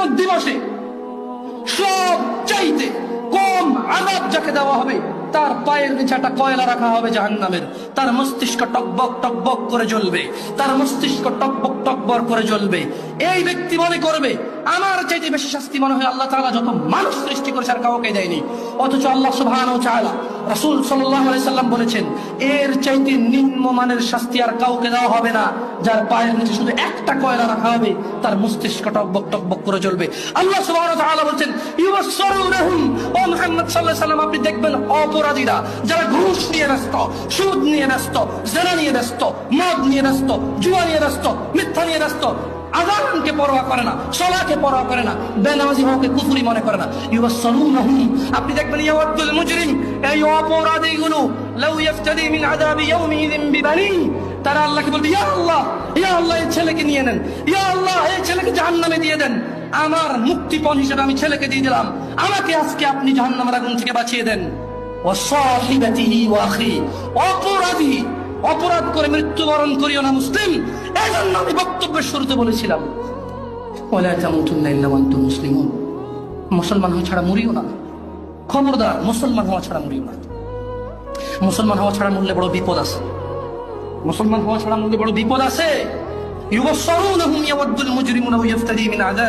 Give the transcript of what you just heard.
কেয়ামত দিবসে সব চাইতে কম আঘাত যাকে দেওয়া হবে, তার পায়ের নিচে একটা কয়লা রাখা হবে জাহান্নামের। তার মস্তিষ্ক টকবক টকবক করে জ্বলবে, তার মস্তিষ্ক টকবক টকবক করে জ্বলবে। এই ব্যক্তি মনে করবে, আমার চাইতে বেশি শাস্তি মনে হয় আল্লাহ তাআলা, যত মানুষ সৃষ্টি করেছে আর কাউকে দেয়নি। অথচ আল্লাহ সুবহানাহু ওয়া তাআলা রাসূল সাল্লাম বলেছেন, এর চাইতে নিম্নমানের শাস্তি আর কাউকে দেওয়া হবে না। যার পায়ের নিচে শুধু একটা কয়লা রাখা হবে, তার মস্তিষ্ক টকবক টকবক করে জ্বলবে আল্লাহ সাল্লাম, আপনি দেখবেন অপরাধীরা, যারা ঘুষ নিয়ে ব্যস্ত, সুদ নিয়ে ব্যস্ত, জেনা নিয়ে ব্যস্ত, মদ নিয়ে ব্যস্ত, জুয়া নিয়ে ব্যস্ত, মিথ্যা নিয়ে ব্যস্ত আজানকে পরোয়া করে না, সলাকে পরোয়া করে না, বেনামাজি হওয়াকে কুফরি মনে করে না। ইউসারুনহুম আপনি দেখবেন ইয়াওয়াদুল মুজরিম, এই অপরাধীগুলো, লাউ ইফতাদি মিন আযাবি ইয়াউমিযিন বিবানি, তারা আল্লাহকে বলবে, ইয়া আল্লাহ ইয়া আল্লাহ, এই ছেলেকে নিয়ে নেন, ইয়া আল্লাহ, এই ছেলেকে জাহান্নামে দিয়ে দেন। আমার মুক্তিপণ হিসেবে আমি ছেলেকে দিয়ে দিলাম, আমাকে আজকে আপনি জাহান্নামের আগুন থেকে বাঁচিয়ে দেন। ওয়াসাহিবাতিহি ওয়াখি অপরাধী অপরাধ করে মৃত্যুবরণ করিও না, মুসলিম। এই জন্য আমি বক্তব্যের শুরুতে বলেছিলাম আনতুম মুসলমান। হওয়া ছাড়া মরিও না। খবরদার মুসলমান হওয়া ছাড়া মরিও না। মুসলমান হওয়া ছাড়া মরলে বড় বিপদ আছে। মুসলমান হওয়া ছাড়া মরলে বড় বিপদ আছে। ইউবসরুনহুম ইয়াওয়াদ্দুল মুজরিমুনা ইয়াফতাদি মিন আযাব।